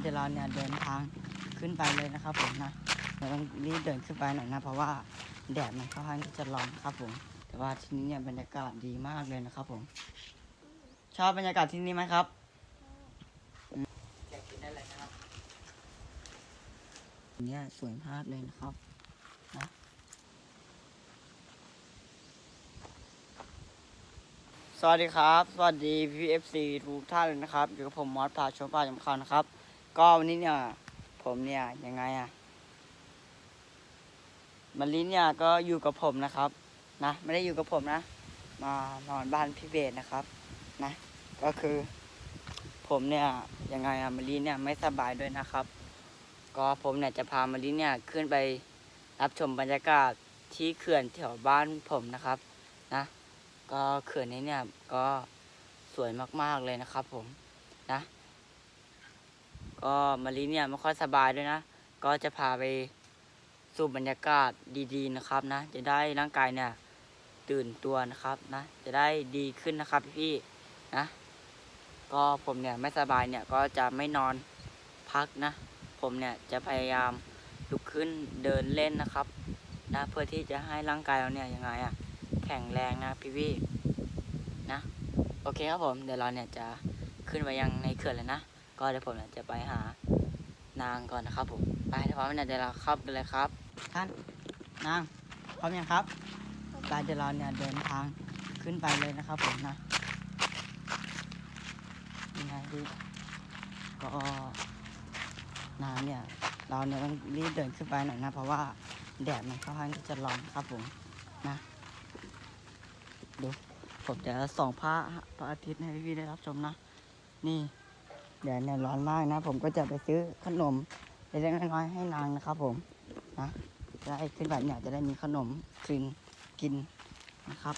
เดี๋ยวเราเนี่ยเดินทางขึ้นไปเลยนะครับผมนะเดี๋ยวต้องรีบเดินขึ้นไปหน่อยนะเพราะว่าแดดมันค่อนข้างที่จะร้อนครับผม แต่ว่าที่นี่เนี่ยบรรยากาศดีมากเลยนะครับผมชอบบรรยากาศที่นี่ไหมครับอยากกินได้เลยนะครับเนี่ยสวยมากเลยนะครับนะสวัสดีครับ สวัสดีพีเอฟซีทุกท่านเลยนะครับอยู่กับผมมอสพาชมป่าจำคานะครับ ก็วันนี้เนี่ยผมเนี่ยยังไงอะมาลินเนี่ยก็อยู่กับผมนะครับนะไม่ได้อยู่กับผมนะ มานอนบ้านพี่เบสนะครับนะก็คือ ผมเนี่ยยังไงอะมาลินเนี่ยไม่สบายด้วยนะครับ ก็ผมเนี่ยจะพามาลินเนี่ยขึ้นไปรับชมบรรยากาศที่เขื่อนแถวบ้านผมนะครับนะก็เขื่อนนี้เนี่ยก็สวยมากๆเลยนะครับผมนะ ก็มาลินเนี่ยไม่ค่อยสบายด้วยนะ ก็จะพาไปสูบบรรยากาศดีๆนะครับนะ จะได้ร่างกายเนี่ยตื่นตัวนะครับนะ จะได้ดีขึ้นนะครับพี่ๆนะ ก็ผมเนี่ยไม่สบายเนี่ยก็จะไม่นอนพักนะ ผมเนี่ยจะพยายามลุกขึ้นเดินเล่นนะครับนะเพื่อที่จะให้ร่างกายเราเนี่ยยังไงอะแข็งแรงนะพี่ๆนะ โอเคครับผมเดี๋ยวเราเนี่ยจะขึ้นไปยังในเขื่อนเลยนะ ก็เดี๋ยวผมจะไปหานางก่อนนะครับผมไปเดี๋ยวพร้อมเนี่ยเดี๋ยวเราเข้ากันเลยครับ ท่านนางพร้อมยังครับไปเดี๋ยวเราเนี่ยเดินทางขึ้นไปเลยนะครับผมนะยังไงดีก็นางเนี่ยเราเนี่ยต้องรีบเดินขึ้นไปหน่อยนะเพราะว่าแดดมันค่อนข้างที่จะร้อนครับผมนะดูผมจะส่องพระพระอาทิตย์ให้พี่ๆได้รับชมนะ นี่ แดดเนี่ยร้อนมากนะ ผมก็จะไปซื้อขนมเล็กๆน้อยๆให้นางนะครับ ผมนะจะได้ขึ้นไปเนี่ยจะได้มีขนมกินกินนะครับ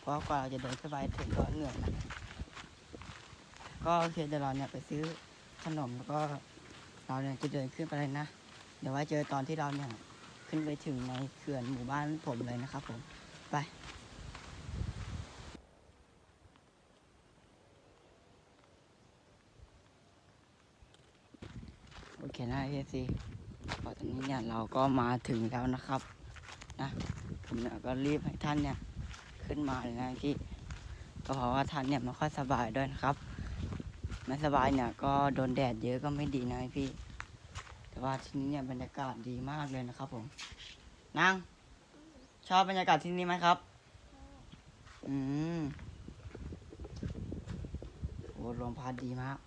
เพราะกว่าเราจะเดินขึ้นไปถึงก็เหนื่อยนะก็โอเคเดี๋ยวเราเนี่ยไปซื้อขนมแล้วก็เราเนี่ยจะเดินขึ้นไปเลยนะ เดี๋ยวไว้เจอตอนที่เราเนี่ยขึ้นไปถึงในเขื่อนหมู่บ้านผมเลยนะครับผมไป โอเคนะเอซีพอตอนนี้เนี่ยเราก็มาถึงแล้วนะครับนะผมเนี่ยก็รีบให้ท่านเนี่ยขึ้นมาเลยนะพี่ก็เพราะว่าท่านเนี่ยไม่ค่อยสบายด้วยนะครับไม่สบายเนี่ยก็โดนแดดเยอะก็ไม่ดีนะพี่ แต่ว่าที่นี่เนี่ยบรรยากาศดีมากเลยนะครับ ผมนางชอบบรรยากาศที่นี่ไหมครับ อืมโอ้ลมพัดดีมาก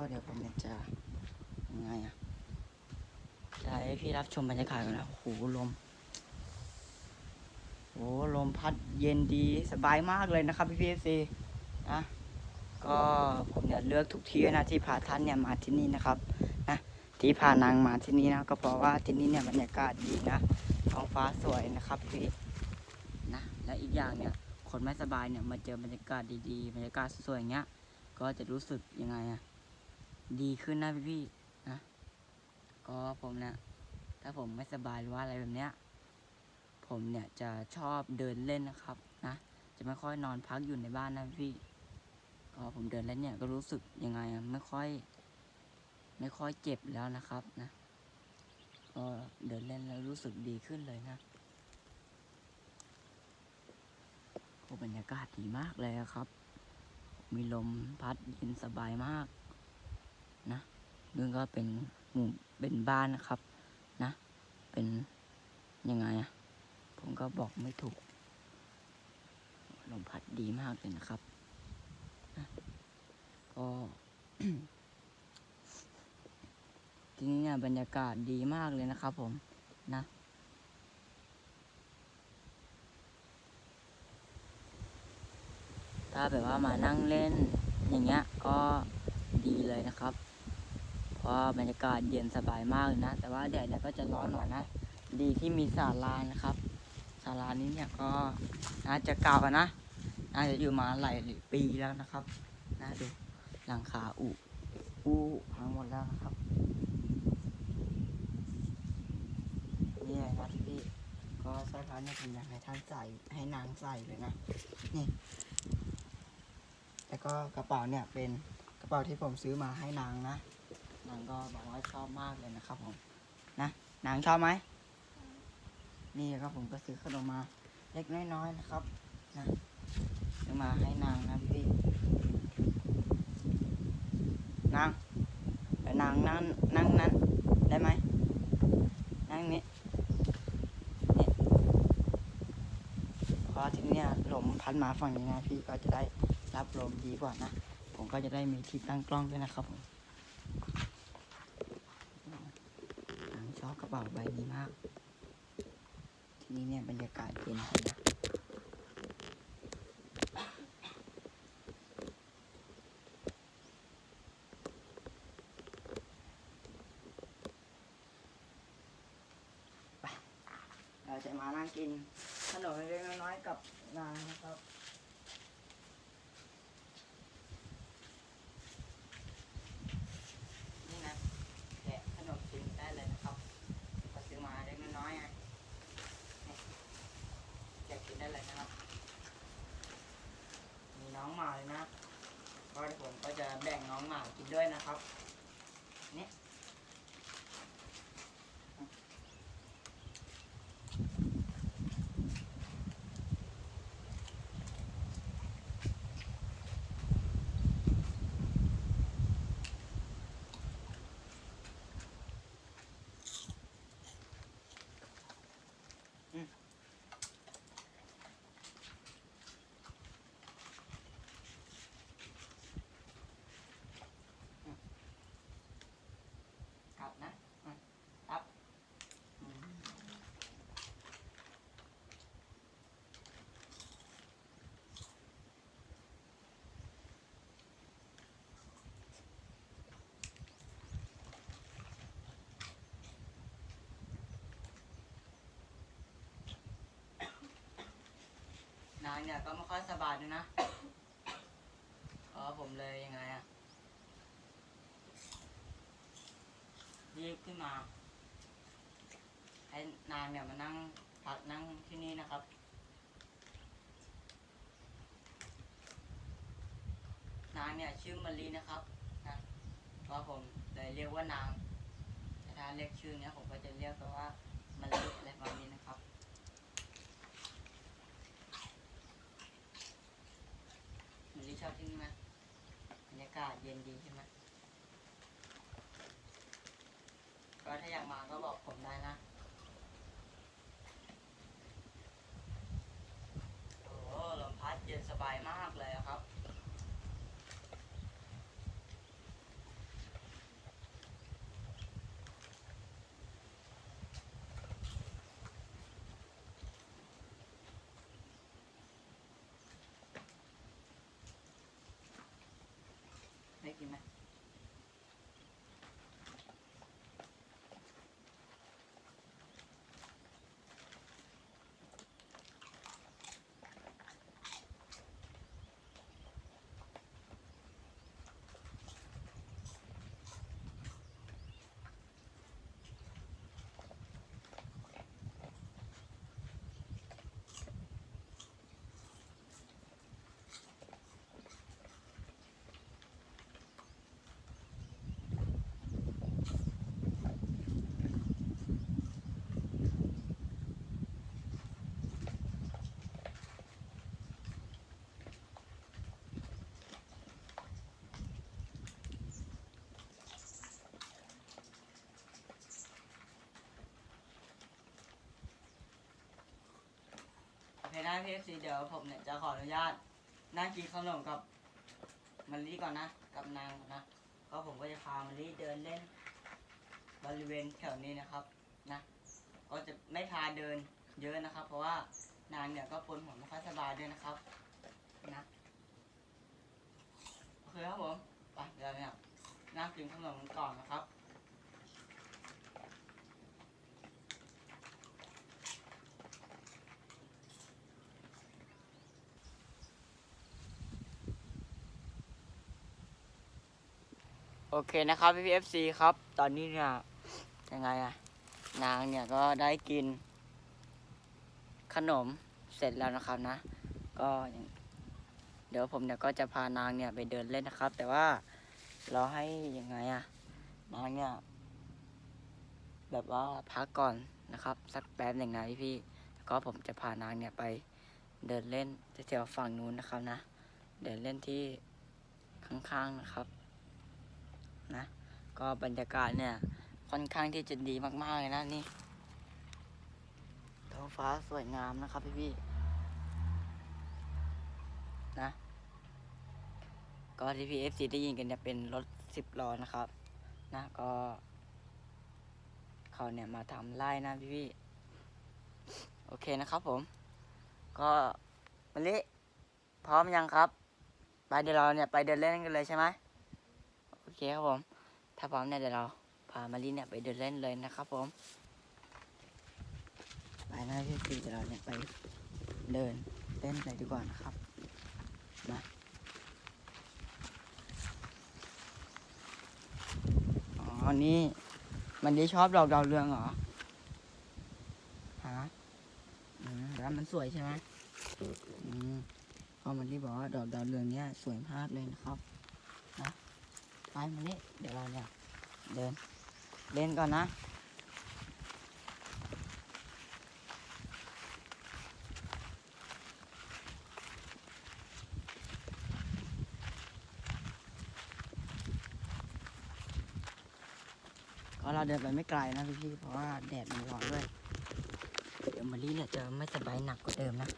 ก็เดี๋ยวผมเนี่ยจะยังไงอะจะให้พี่รับชมบรรยากาศกันนะโอ้โหลมโอ้ลมพัดเย็นดีสบายมากเลยนะครับพี่พีซีนะก็ผมเนี่ยเลือกทุกที่นะที่พาท่านเนี่ยมาที่นี่นะครับนะที่พานางมาที่นี่นะก็เพราะว่าที่นี่เนี่ยบรรยากาศดีนะท้องฟ้าสวยนะครับพี่นะและอีกอย่างเนี่ยคนไม่สบายเนี่ยมาเจอบรรยากาศดีๆ บรรยากาศสวยๆอย่างเงี้ยก็จะรู้สึกยังไงอะ ดีขึ้นนะพี่พี่ๆนะ ก็ผมเนี่ยถ้าผมไม่สบายหรือว่าอะไรแบบเนี้ย ผมเนี่ยจะชอบเดินเล่นนะครับ นะ จะไม่ค่อยนอนพักอยู่ในบ้านนะพี่ก็ผมเดินเล่นเนี่ยก็รู้สึกยังไงไม่ค่อย ไม่ค่อยเจ็บแล้วนะครับนะ ก็เดินเล่นแล้วรู้สึกดีขึ้นเลยนะโอ้บรรยากาศดีมากเลยครับ มีลมพัดเย็นสบายมาก นะนี่ก็เป็นหมู่เป็นบ้านนะครับนะ เป็นยังไงอะผมก็บอกไม่ถูกลมพัดดีมากเลยนะครับนะก็ที่นี่เนี่ยบรรยากาศดีมากเลยนะครับ ผมนะถ้าแบบว่ามานั่งเล่นอย่างเงี้ยก็ดีเลยนะครับ เพราะบรรยากาศเย็นสบายมากเลยนะ แต่ว่าแดดเนี่ยก็จะร้อนหน่อยนะ ดีที่มีศาลานะครับศาลานี้เนี่ยก็น่าจะเก่านะ น่าจะอยู่มาหลายปีแล้วนะครับนะดูหลังคาอุอุพังหมดแล้วนะครับนี่นะที่พี่ก็สร้อยพระเนี่ยผมอยากให้ท่านใส่ให้นางใส่เลยนะนี่แล้วก็กระเป๋าเนี่ยเป็นกระเป๋าที่ผมซื้อมาให้นางนะ นางก็บอกว่าชอบมากเลยนะครับผมนะนางชอบไหมนี่ครับผมก็ซื้อขนมมาเล็กน้อยๆนะครับนะซื้อมาให้นางนะพี่นางนางนั่งนั่งนั้นได้ไหมนั่งนี้นี่พราะทีเนี้ยลมพัดมาฝั่งนี้นะพี่ก็จะได้รับลมดีกว่านะผมก็จะได้มีที่ตั้งกล้องด้วยนะครับผมนางชอบก ระเป๋าใบนี้มาก ที่นี่เนี่ยบรรยากาศเย็นนะเราจะมานั่งกินขนมเล็กๆน้อยๆกับนางนะครับ นี่นะแกะขนมกินได้เลยนะครับก็ซื้อมาเล็กน้อยๆไงนี่แกะกินได้เลยนะครับ มีน้องหมาเลยนะก็ผมก็จะแบ่ง น้องหมากินด้วยนะครับ นี่ กลับนะอะกลับอืม นางเนี่ยก็ไม่ค่อยสบายด้วยนะเพราะผมเลยยังไงอะรีบขึ้นมา ให้นางเนี่ยมานั่งพักนั่งที่นี่นะครับนางเนี่ยชื่อมารีนะครับนะเพราะผมเลยเรียกว่านางถ้าเรียกชื่อเนี่ยผมก็จะเรียกแต่ว่ามารีอะไรประมาณนี้นะครับมารี ชอบที่นี่ไหมบรรยากาศเย็นดีใช่ไหมก็ถ้าอยากมาก็บอกผมได้นะ โอ้โหลมพัดเย็นสบายมากเลยอะครับ ได้กิ นไหมโอเพี่เอฟซีเดี๋ยวผมเนี่ยจะขออนุญาตนั่งกินขนมกับมารีก่อนนะ กับนางก่อนนะ ก็ผมก็จะพามารีเดินเล่น บริเวณแถวนี้นะครับนะ ก็จะไม่พาเดินเยอะนะครับ เพราะว่านางเนี่ยก็ปวดหัวไม่ค่อยสบายด้วยนะครับนะโอเคครับผมไปเดี๋ยวเนี่ยนั่งกินขนมกันก่อนนะครับ โอเคนะครับพี่พีเอฟซีครับ ตอนนี้เนี่ยยังไงอะนางเนี่ยก็ได้กิน ขนมเสร็จแล้วนะครับนะ ก็เดี๋ยวผมเนี่ยก็จะพานางเนี่ยไปเดินเล่นนะครับ แต่ว่าเราให้ยังไงอะนางเนี่ยแบบว่าพักก่อนนะครับ สักแป๊บหนึ่งนะพี่พี่แล้วก็ผมจะพานางเนี่ยไปเดินเล่นแถวฝั่งนู้นนะครับนะ เดินเล่นที่ข้างๆนะครับ นะ ก็บรรยากาศเนี่ย ค่อนข้างที่จะดีมากๆเลยนะนี่ท้องฟ้าสวยงามนะครับพี่พี่นะ ก็ที่พี่เอฟซีได้ยินกันเนี่ยเป็นรถสิบล้อนะครับ นะก็เขาเนี่ยมาทำไร่นะพี่พี่โอเคนะครับผม ก็มะลิพร้อมยังครับ ไปเดี๋ยวเราเนี่ยไปเดินเล่นกันเลยใช่ไหม เคครับผม ถ้าพร้อมเนี่ยเดี๋ยวเราพามาลิเนี่ยไปเดินเล่นเลยนะครับผมไปนะพี่พี่เดี๋ยวเราเนี่ยไปเดินเล่นเลยดีกว่านะครับ มาอ๋อนี่มันดีชอบดอกดาวเรืองเหรอฮะอืมแล้วมันสวยใช่ไหมอืมพอมันรีบอกว่าดอกดาวเรืองเนี่ยสวยมากเลยนะครับ ไปมานี่เดี๋ยวเราเนี่ยเดินเล่นก่อนนะก็เราเดินไปไม่ไกลนะพี่ๆเพราะว่าแดดมันร้อนด้วย เดี๋ยวมารีเนี่ยจะไม่สบายหนักกว่าเดิมนะ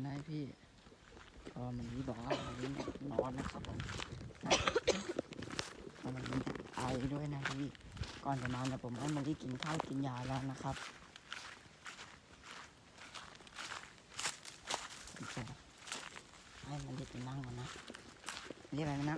นไหมพี่พอมันนี้บอกว่ามันนี้นอนนะครับผมพอมันนี้ไอด้วยนะพี่ก่อนจะนอนนะผมให้มันนี้กินข้าวกินยาแล้วนะครับให้มันนี้ไปนั่งก่อนนะเรียกอะไรนะ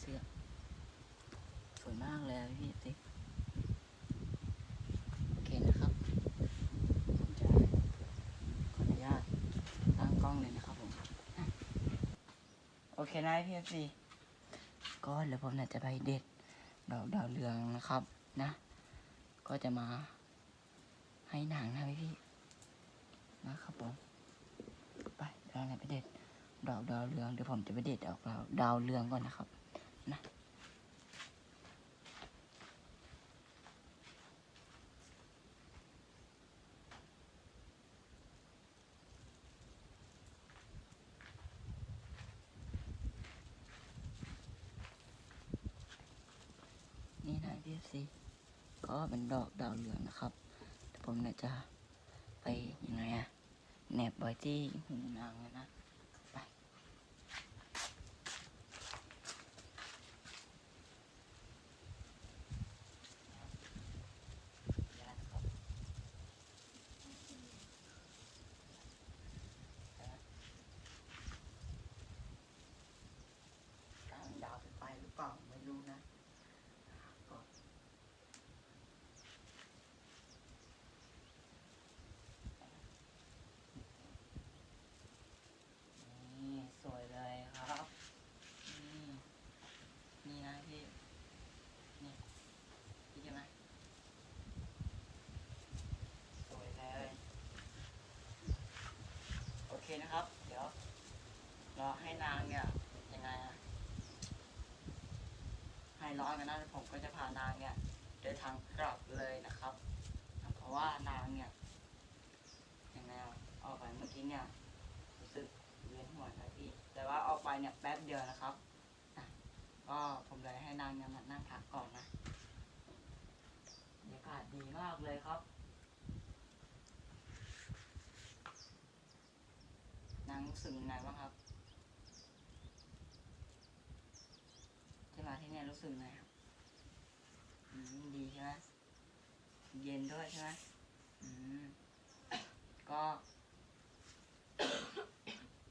เสื้อสวยมากเลยอะพี่ติ๊กโอเคนะครับ ผมจะขออนุญาตตั้งกล้องเลยนะครับผมนะโอ เคนะพี่เอฟซีก็เดี๋ยวผมเนี่ยจะไปเด็ดดอกดาวเรืองนะครับนะ ก็จะมาให้หนังนะพี่พี่นะครับผมไปเดี๋ยวเราไปเด็ดดอกดาวเรืองเดี๋ยวผมจะไปเด็ดดอกดาวดาวเรืองก่อนนะครับ นะ นี่นะพี่ซีก็เป็นดอกดาวเรืองนะครับแต่ผมเนี่ยจะไปยังไงอะแหนบไว้ที่หูนางเลยนะ นางเนี่ยยังไงอะให้ร้อนกันนะผมก็จะพานางเนี่ยเดินทางกลับเลยนะครับ เพราะว่านางเนี่ยยังไงอะออกไปเมื่อกี้เนี่ยรู้สึกเวียนหัวนะพี่แต่ว่าออกไปเนี่ยแป๊บเดียวนะครับก็ผมเลยให้นางเนี่ยมานั่งพักก่อนนะบรรยากาศดีมากเลยครับนางรู้สึกยังไงบ้างครับ ที่มาที่เนี่ย รู้สึกไงครับอืมดีใช่ไหมเย็นด้วยใช่ไหมอืมก็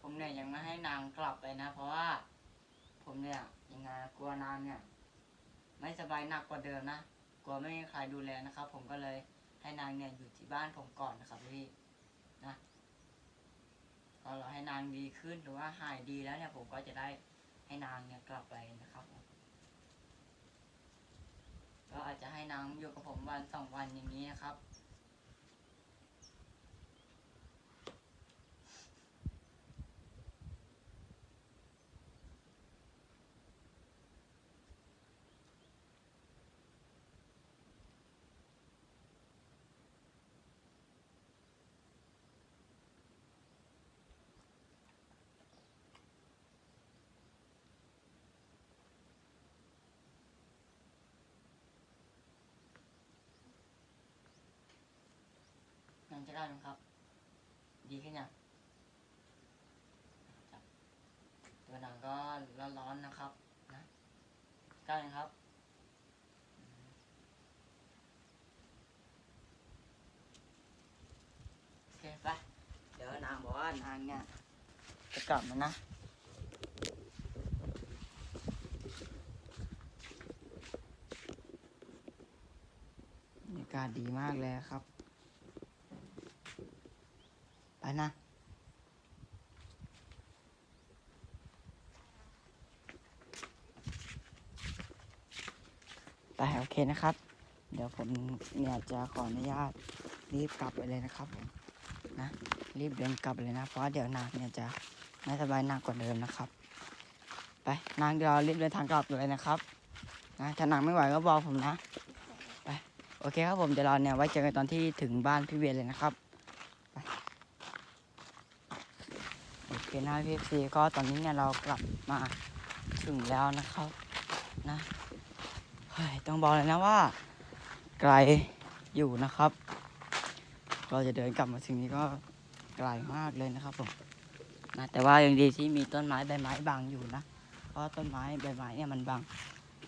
ผมเนี่ยยังไม่ให้นางกลับไปนะ เพราะว่า ผมเนี่ยยังไงกลัวนางเนี่ย ไม่สบายหนักกว่าเดิมนะกลัวไม่มีใครดูแลนะครับ ผมก็เลยให้นางเนี่ยอยู่ที่บ้านผมก่อนนะครับพี่นะก็รอให้นางดีขึ้นหรือว่าหายดีแล้วเนี่ยผมก็จะได้ให้นางเนี่ยกลับไปนะครับผมก็อา จะให้นางอยู่กับผมวันสองวันอย่างนี้นะครับ จะได้ไหมครับ ดีขึ้นยังจับตัวนางก็ร้อนๆนะครับนะได้ยังครับอืมโอเคไปเดี๋ยวนางบอกว่านางเนี่ยจะกลับมานะบรรยากาศดีมากเลยครับ ไปนะไปโอเคนะครับ เดี๋ยวผมเนี่ยจะขออนุญาตรีบกลับไปเลยนะครับผมนะรีบเดินกลับเลยนะ เพราะเดี๋ยวนางเนี่ยจะไม่สบายหนักกว่าเดิมนะครับ ไปนางเดี๋ยวเรารีบเดินทางกลับเลยนะครับนะถ้านางไม่ไหวก็บอกผมนะ ไปโอเคครับผมเดี๋ยวเราเนี่ยไว้เจอกันตอนที่ถึงบ้านพี่เวียนเลยนะครับไป โอเคนะพี่ซีก็ตอนนี้เนี่ยเรากลับมาถึงแล้วนะครับนะเฮ้ยต้องบอกเลยนะว่า ไกลอยู่นะครับ เราจะเดินกลับมาถึงนี้ก็ไกลมากเลยนะครับผมนะแต่ว่ายังดีที่มีต้นไม้ใบไม้บังอยู่นะ เพราะต้นไม้ใบไม้เนี่ยมันบัง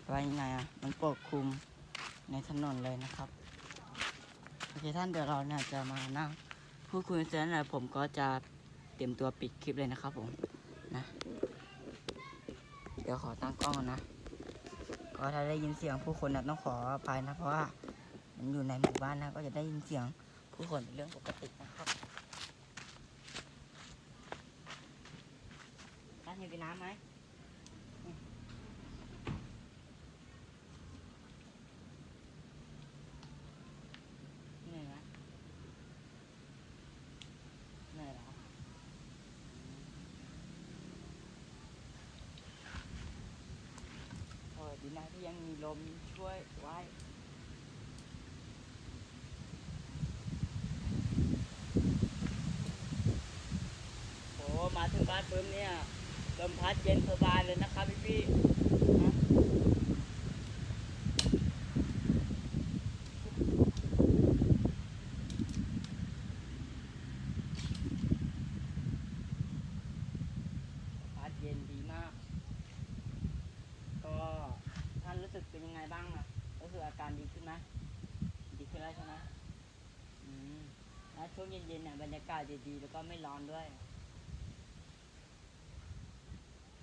ไว้ยังไงอะมันปกคลุมในถนนเลยนะครับโอเคท่านเดี๋ยวเราเนี่ยจะมานั่งพูดคุยเสร็จแล้วนะผมก็จะ เตรียมตัวปิดคลิปเลยนะครับผมนะ เดี๋ยวขอตั้งกล้องนะก็ถ้าได้ยินเสียงผู้คนนะต้องขออภัยนะเพราะว่ามันอยู่ในหมู่บ้านนะ ก็จะได้ยินเสียงผู้คนเป็นเรื่องปกตินะครับน้านอยากกินน้ำไหมอืมเหนื่อยไหมเหนื่อยเหรอเออ ดีนะที่ยังมีลมช่วยไว้โอ้มาถึงบ้านปุ๊บเนี่ยลมพัดเย็นสบายเลยนะครับพี่พี่ๆนะพัดเย็นดีมาก ก็ท่านรู้สึกเป็นยังไงบ้างอะก็คืออาการดีขึ้นไหมดีขึ้นแล้วใช่ไหมอืมแล้วช่วง เย็นๆเนี่ยบรรยากาศจะดีแล้วก็ไม่ร้อนด้วย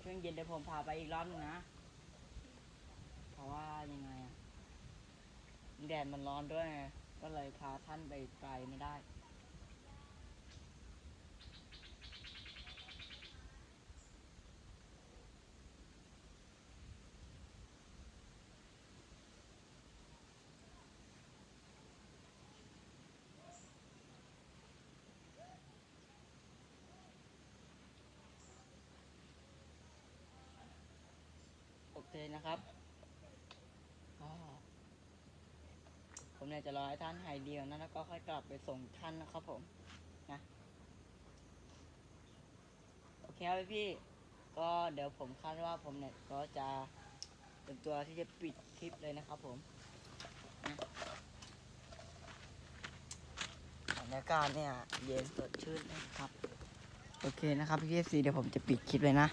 ช่วงเย็นเดี๋ยวผมพาไปอีกรอบนึงนะ เพราะว่ายังไงอะแดดมันร้อนด้วยไงก็เลยพาท่านไปไกลไม่ได้ เคนะครับผมเนี่ยจะรอให้ท่านหายเดีก่อนะแล้วก็ค่อยกลับไปส่งท่านนะครับผมนะโอเคครับพี่ ก็เดี๋ยวผมคาดว่าผมเนี่ยก็จะเป็นตัวที่จะปิดคลิปเลยนะครับผมบรรยากาศเนี่ยเย็นสดชื่นนะครับ โอเคนะครับพี่เอฟซีเดี๋ยวผมจะปิดคลิปเลยนะ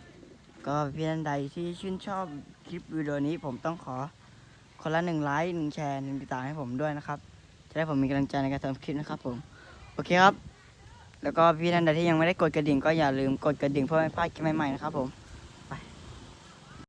ก็พี่ท่านใดที่ชื่นชอบคลิปวิดีโอนี้ผมต้องขอคนละหนึ่งไลค์หนึ่งแชร์หนึ่งติดตามให้ผมด้วยนะครับ จะได้ผมมีกำลังใจในการทำคลิปนะครับผม โอเคครับ แล้วก็พี่ท่านใดที่ยังไม่ได้กดกระดิ่งก็อย่าลืมกดกระดิ่งเพื่อไม่พลาดคลิปใหม่ๆนะครับผม